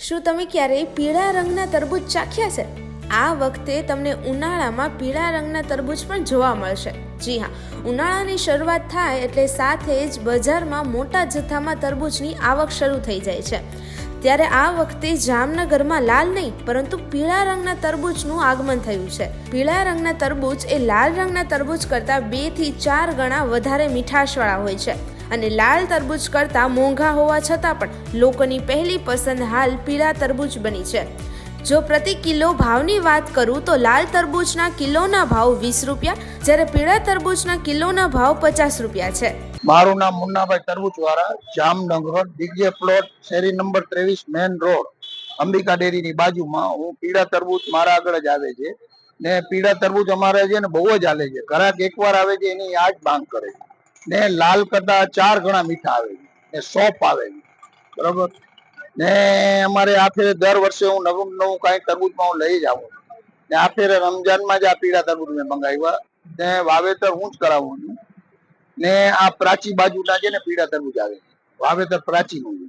શું તમે ક્યારેય પીળા રંગના તરબૂચ ચાખ્યા છે? આ વખતે તમને ઉનાળામાં પીળા રંગના તરબૂચ પણ જોવા મળશે. જી હા, ઉનાળાની શરૂઆત થાય એટલે સાથે જ બજારમાં મોટા જથ્થામાં તરબૂચની આવક શરૂ થઈ જાય છે. ત્યારે આ વખતે જામનગરમાં લાલ નહીં, પરંતુ પીળા રંગના તરબૂચનું આગમન થયું છે. પીળા રંગના તરબૂચ એ લાલ રંગના તરબૂચ કરતાં બેથી ચાર ગણા વધારે મીઠાશવાળા હોય છે. અને લાલ તરબૂચ કરતાં મોંઘા હોવા છતાં પણ લોકોની પહેલી પસંદ હાલ પીળા તરબૂચ બની છે. જો પ્રતિ કિલો ભાવની વાત કરું તો લાલ તરબૂચના કિલોના ભાવ વીસ રૂપિયા, જ્યારે પીળા તરબૂચના કિલોના ભાવ પચાસ રૂપિયા છે. મારું નામ મુન્નાભાઈ તરબૂચ વાળા જામનગર દિગ્જે પ્લોટ, શેરી નંબર ત્રેવીસ મેન રોડ, અંબિકા ડેરીની બાજુમાં હું પીળા તરબૂચ મારા આગળ જ આવે છે. ને પીળા તરબૂચ અમારે છે ને બહુ જ હાલે છે. ઘરાક એકવાર આવે છે એની આજ માંગ કરે છે. ને લાલ કરતા ચાર ગણા મીઠા આવે ને સોપ આવે બરોબર? ને અમારે આ ફેરે દર વર્ષે હું નવું નવું કાંઈ તરબૂચમાં હું લઈ જ આવું. ને આ ફેરે રમજાનમાં જ આ પીળા તરબૂજ મેં મંગાવ્યા. ને વાવેતર હું જ કરાવું છું. ને આ પ્રાચી બાજુના છે ને પીળા તરબૂજ આવે વાવેતર પ્રાચી નું છે.